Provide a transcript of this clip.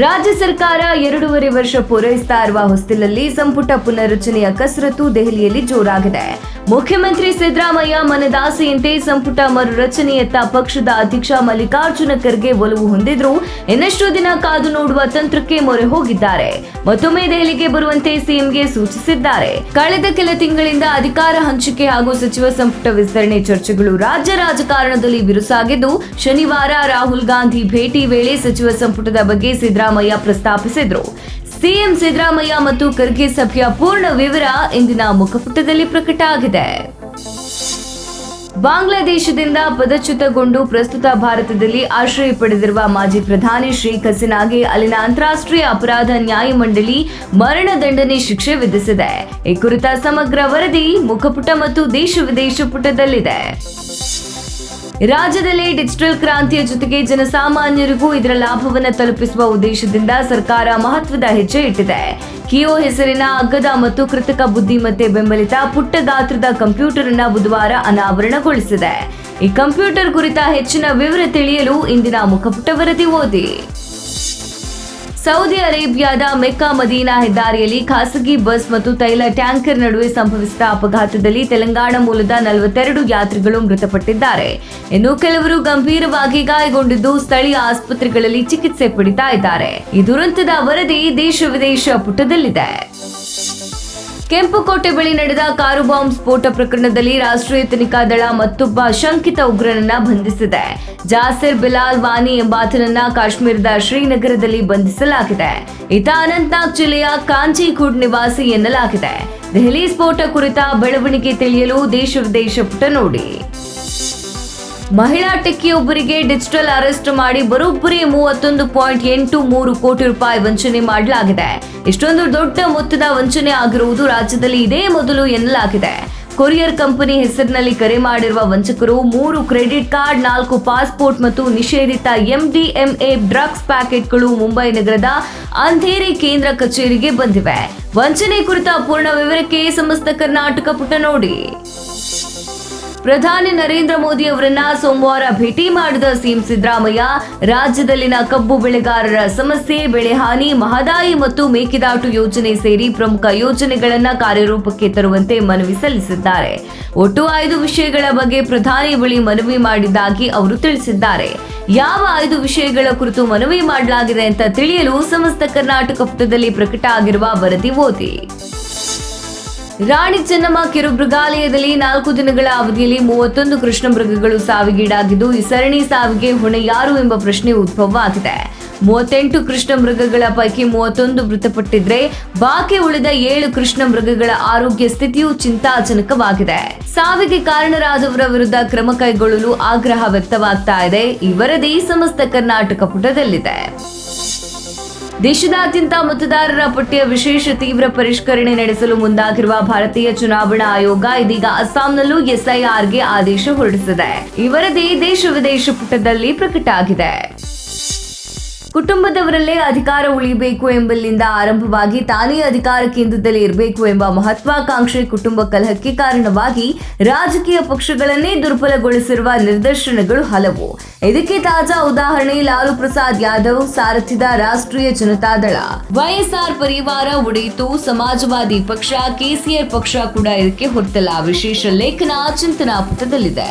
ರಾಜ್ಯ ಸರ್ಕಾರ ಎರಡೂವರೆ ವರ್ಷ ಪೂರೈಸ್ತಾ ಇರುವ ಹೊಸ್ತಿಲಲ್ಲಿ ಸಂಪುಟ ಪುನರ್ರಚನೆಯ ಕಸರತ್ತು ದೆಹಲಿಯಲ್ಲಿ ಜೋರಾಗಿದೆ. ಮುಖ್ಯಮಂತ್ರಿ ಸಿದ್ದರಾಮಯ್ಯ ಮನದಾಸೆಯಂತೆ ಸಂಪುಟ ಮರುರಚನೆಯತ್ತ ಪಕ್ಷದ ಅಧ್ಯಕ್ಷ ಮಲ್ಲಿಕಾರ್ಜುನ ಖರ್ಗೆ ಒಲವು ಹೊಂದಿದ್ರು. ಇನ್ನಷ್ಟು ದಿನ ಕಾದು ನೋಡುವ ತಂತ್ರಕ್ಕೆ ಮೊರೆ ಹೋಗಿದ್ದಾರೆ. ಮತ್ತೊಮ್ಮೆ ದೆಹಲಿಗೆ ಬರುವಂತೆ ಸಿಎಂಗೆ ಸೂಚಿಸಿದ್ದಾರೆ. ಕಳೆದ ಕೆಲ ತಿಂಗಳಿಂದ ಅಧಿಕಾರ ಹಂಚಿಕೆ ಹಾಗೂ ಸಚಿವ ಸಂಪುಟ ವಿಸ್ತರಣೆ ಚರ್ಚೆಗಳು ರಾಜ್ಯ ರಾಜಕಾರಣದಲ್ಲಿ ಬಿರುಸಾಗಿದ್ದು, ಶನಿವಾರ ರಾಹುಲ್ ಗಾಂಧಿ ಭೇಟಿ ವೇಳೆ ಸಚಿವ ಸಂಪುಟದ ಬಗ್ಗೆ ಸಿದ್ದರಾಮಯ್ಯ ಪ್ರಸ್ತಾಪಿಸಿದ್ರು. ಸಿಎಂ ಸಿದ್ದರಾಮಯ್ಯ ಮತ್ತು ಖರ್ಗೆ ಸಭೆಯ ಪೂರ್ಣ ವಿವರ ಇಂದಿನ ಮುಖಪುಟದಲ್ಲಿ ಪ್ರಕಟ ಆಗಿದೆ. ಬಾಂಗ್ಲಾದೇಶದಿಂದ ಪದಚ್ಯುತಗೊಂಡು ಪ್ರಸ್ತುತ ಭಾರತದಲ್ಲಿ ಆಶ್ರಯ ಪಡೆದಿರುವ ಮಾಜಿ ಪ್ರಧಾನಿ ಶೇಖ್ ಹಸೀನಾಗೆ ಅಲ್ಲಿನ ಅಂತಾರಾಷ್ಟ್ರೀಯ ಅಪರಾಧ ನ್ಯಾಯಮಂಡಳಿ ಮರಣದಂಡನೆ ಶಿಕ್ಷೆ ವಿಧಿಸಿದೆ. ಈ ಕುರಿತ ಸಮಗ್ರ ವರದಿ ಮುಖಪುಟ ಮತ್ತು ದೇಶ ವಿದೇಶ ಪುಟದಲ್ಲಿದೆ. ರಾಜ್ಯದಲ್ಲಿ ಡಿಜಿಟಲ್ ಕ್ರಾಂತಿಯ ಜೊತೆಗೆ ಜನಸಾಮಾನ್ಯರಿಗೂ ಇದರ ಲಾಭವನ್ನು ತಲುಪಿಸುವ ಉದ್ದೇಶದಿಂದ ಸರ್ಕಾರ ಮಹತ್ವದ ಹೆಜ್ಜೆ ಇಟ್ಟಿದೆ. ಕಿಯೋ ಹೆಸರಿನ ಅಗ್ಗದ ಮತ್ತು ಕೃತಕ ಬುದ್ಧಿಮತ್ತೆ ಬೆಂಬಲಿತ ಪುಟ್ಟ ಗಾತ್ರದ ಕಂಪ್ಯೂಟರ್ ಅನ್ನ ಬುಧವಾರ ಅನಾವರಣಗೊಳಿಸಿದೆ. ಈ ಕಂಪ್ಯೂಟರ್ ಕುರಿತ ಹೆಚ್ಚಿನ ವಿವರ ತಿಳಿಯಲು ಇಂದಿನ ಮುಖಪುಟ ವರದಿ ಓದಿ. ಸೌದಿ ಅರೇಬಿಯಾದ ಮೆಕ್ಕಾ ಮದೀನಾ ಹೆದ್ದಾರಿಯಲ್ಲಿ ಖಾಸಗಿ ಬಸ್ ಮತ್ತು ತೈಲ ಟ್ಯಾಂಕರ್ ನಡುವೆ ಸಂಭವಿಸಿದ ಅಪಘಾತದಲ್ಲಿ ತೆಲಂಗಾಣ ಮೂಲದ ನಲವತ್ತೆರಡು ಯಾತ್ರಿಗಳು ಮೃತಪಟ್ಟಿದ್ದಾರೆ. ಇನ್ನು ಕೆಲವರು ಗಂಭೀರವಾಗಿ ಗಾಯಗೊಂಡಿದ್ದು ಸ್ಥಳೀಯ ಆಸ್ಪತ್ರೆಗಳಲ್ಲಿ ಚಿಕಿತ್ಸೆ ಪಡಿತಾ ಇದ್ದಾರೆ ಈ ದುರಂತದ ವರದಿ ದೇಶ ವಿದೇಶ ಪುಟದಲ್ಲಿದೆ. ಕೆಂಪುಕೋಟೆ ಬಳಿ ನಡೆದ ಕಾರು ಬಾಂಬ್ ಸ್ಫೋಟ ಪ್ರಕರಣದಲ್ಲಿ ರಾಷ್ಟ್ರೀಯ ತನಿಖಾ ದಳ ಮತ್ತೊಬ್ಬ ಶಂಕಿತ ಉಗ್ರನನ್ನ ಬಂಧಿಸಿದೆ. ಜಾಸಿರ್ ಬಿಲಾಲ್ ವಾನಿ ಎಂಬಾತನನ್ನ ಕಾಶ್ಮೀರದ ಶ್ರೀನಗರದಲ್ಲಿ ಬಂಧಿಸಲಾಗಿದೆ. ಈತ ಅನಂತನಾಗ್ ಜಿಲ್ಲೆಯ ಕಾಂಚಿಕೂಡ್ ನಿವಾಸಿ ಎನ್ನಲಾಗಿದೆ. ದೆಹಲಿ ಸ್ಫೋಟ ಕುರಿತ ಬೆಳವಣಿಗೆ ತಿಳಿಯಲು ದೇಶ ವಿದೇಶ ಪುಟ ನೋಡಿ. ಮಹಿಳಾ ಟೆಕ್ಕಿಯೊಬ್ಬರಿಗೆ ಡಿಜಿಟಲ್ ಅರೆಸ್ಟ್ ಮಾಡಿ ಬರೋಬ್ಬರಿ ಮೂವತ್ತೊಂದು ಪಾಯಿಂಟ್ ಎಂಟು ಮೂರು ಕೋಟಿ ರೂಪಾಯಿ ವಂಚನೆ ಮಾಡಲಾಗಿದೆ. ಇಷ್ಟೊಂದು ದೊಡ್ಡ ಮೊತ್ತದ ವಂಚನೆ ಆಗಿರುವುದು ರಾಜ್ಯದಲ್ಲಿ ಇದೇ ಮೊದಲು ಎನ್ನಲಾಗಿದೆ. ಕೊರಿಯರ್ ಕಂಪನಿ ಹೆಸರಿನಲ್ಲಿ ಕರೆ ಮಾಡಿರುವ ವಂಚಕರು ಮೂರು ಕ್ರೆಡಿಟ್ ಕಾರ್ಡ್, ನಾಲ್ಕು ಪಾಸ್ಪೋರ್ಟ್ ಮತ್ತು ನಿಷೇಧಿತ ಎಂಡಿಎಂಎ ಡ್ರಗ್ಸ್ ಪ್ಯಾಕೆಟ್ಗಳು ಮುಂಬೈ ನಗರದ ಅಂಧೇರಿ ಕೇಂದ್ರ ಕಚೇರಿಗೆ ಬಂದಿವೆ. ವಂಚನೆ ಕುರಿತ ಪೂರ್ಣ ವಿವರಕ್ಕೆ ಸಮಸ್ತ ಕರ್ನಾಟಕ ಪುಟ ನೋಡಿ. ಪ್ರಧಾನಿ ನರೇಂದ್ರ ಮೋದಿ ಅವರನ್ನ ಸೋಮವಾರ ಭೇಟಿ ಮಾಡಿದ ಸಿಎಂ ಸಿದ್ದರಾಮಯ್ಯ, ರಾಜ್ಯದಲ್ಲಿನ ಕಬ್ಬು ಬೆಳೆಗಾರರ ಸಮಸ್ಯೆ, ಬೆಳೆ ಹಾನಿ, ಮಹದಾಯಿ ಮತ್ತು ಮೇಕೆದಾಟು ಯೋಜನೆ ಸೇರಿ ಪ್ರಮುಖ ಯೋಜನೆಗಳನ್ನ ಕಾರ್ಯರೂಪಕ್ಕೆ ತರುವಂತೆ ಮನವಿ ಸಲ್ಲಿಸಿದ್ದಾರೆ. ಒಟ್ಟು ಐದು ವಿಷಯಗಳ ಬಗ್ಗೆ ಪ್ರಧಾನಿ ಬಳಿ ಮನವಿ ಮಾಡಿದ್ದಾಗಿ ಅವರು ತಿಳಿಸಿದ್ದಾರೆ. ಯಾವ ಐದು ವಿಷಯಗಳ ಕುರಿತು ಮನವಿ ಮಾಡಲಾಗಿದೆ ಅಂತ ತಿಳಿಯಲು ಸಮಸ್ತ ಕರ್ನಾಟಕ ಪುಟದಲ್ಲಿ ಪ್ರಕಟ ಆಗಿರುವ ವರದಿ ಓದಿ. ರಾಣಿ ಚೆನ್ನಮ್ಮ ಕಿರು ಮೃಗಾಲಯದಲ್ಲಿ ನಾಲ್ಕು ದಿನಗಳ ಅವಧಿಯಲ್ಲಿ ಮೂವತ್ತೊಂದು ಕೃಷ್ಣ ಮೃಗಗಳು ಸಾವಿಗೀಡಾಗಿದ್ದು, ಈ ಸರಣಿ ಸಾವಿಗೆ ಹೊಣೆ ಯಾರು ಎಂಬ ಪ್ರಶ್ನೆ ಉದ್ಭವವಾಗಿದೆ. ಮೂವತ್ತೆಂಟು ಕೃಷ್ಣ ಮೃಗಗಳ ಪೈಕಿ ಮೂವತ್ತೊಂದು ಮೃತಪಟ್ಟಿದ್ರೆ, ಬಾಕಿ ಉಳಿದ ಏಳು ಕೃಷ್ಣ ಮೃಗಗಳ ಆರೋಗ್ಯ ಸ್ಥಿತಿಯು ಚಿಂತಾಜನಕವಾಗಿದೆ. ಸಾವಿಗೆ ಕಾರಣರಾದವರ ವಿರುದ್ಧ ಕ್ರಮ ಕೈಗೊಳ್ಳಲು ಆಗ್ರಹ ವ್ಯಕ್ತವಾಗ್ತಾ ಇದೆ. ಈ ವರದಿ ಸಮಸ್ತ ಕರ್ನಾಟಕ ಪುಟದಲ್ಲಿದೆ. ದೇಶದಾದ್ಯಂತ ಮತದಾರರ ಪಟ್ಟಿಯ ವಿಶೇಷ ತೀವ್ರ ಪರಿಷ್ಕರಣೆ ನಡೆಸಲು ಮುಂದಾಗಿರುವ ಭಾರತೀಯ ಚುನಾವಣಾ ಆಯೋಗ ಇದೀಗ ಅಸ್ಸಾಂನಲ್ಲೂ ಎಸ್ಐಆರ್ಗೆ ಆದೇಶ ಹೊರಡಿಸಿದೆ. ಈ ವರದಿ ದೇಶ ವಿದೇಶ ಪುಟದಲ್ಲಿ ಪ್ರಕಟ ಆಗಿದೆ ಕುಟುಂಬದವರಲ್ಲೇ ಅಧಿಕಾರ ಉಳಿಬೇಕು ಎಂಬಲ್ಲಿಂದ ಆರಂಭವಾಗಿ ತಾನೇ ಅಧಿಕಾರ ಕೇಂದ್ರದಲ್ಲಿ ಇರಬೇಕು ಎಂಬ ಮಹತ್ವಾಕಾಂಕ್ಷೆ ಕುಟುಂಬ ಕಲಹಕ್ಕೆ ಕಾರಣವಾಗಿ ರಾಜಕೀಯ ಪಕ್ಷಗಳನ್ನೇ ದುರ್ಬಲಗೊಳಿಸಿರುವ ನಿದರ್ಶನಗಳು ಹಲವು. ಇದಕ್ಕೆ ತಾಜಾ ಉದಾಹರಣೆ ಲಾಲು ಪ್ರಸಾದ್ ಯಾದವ್, ಸಾರಥ್ಯದ ರಾಷ್ಟ್ರೀಯ ಜನತಾದಳ ವೈಎಸ್ಆರ್ ಪರಿವಾರ ಒಡೆಯಿತು ಸಮಾಜವಾದಿ ಪಕ್ಷ, ಕೆಸಿಆರ್ ಪಕ್ಷ ಕೂಡ ಇದಕ್ಕೆ ಹೊರತಲ್ಲ ವಿಶೇಷ ಲೇಖನ ಚಿಂತನಾ ಪುಟದಲ್ಲಿದೆ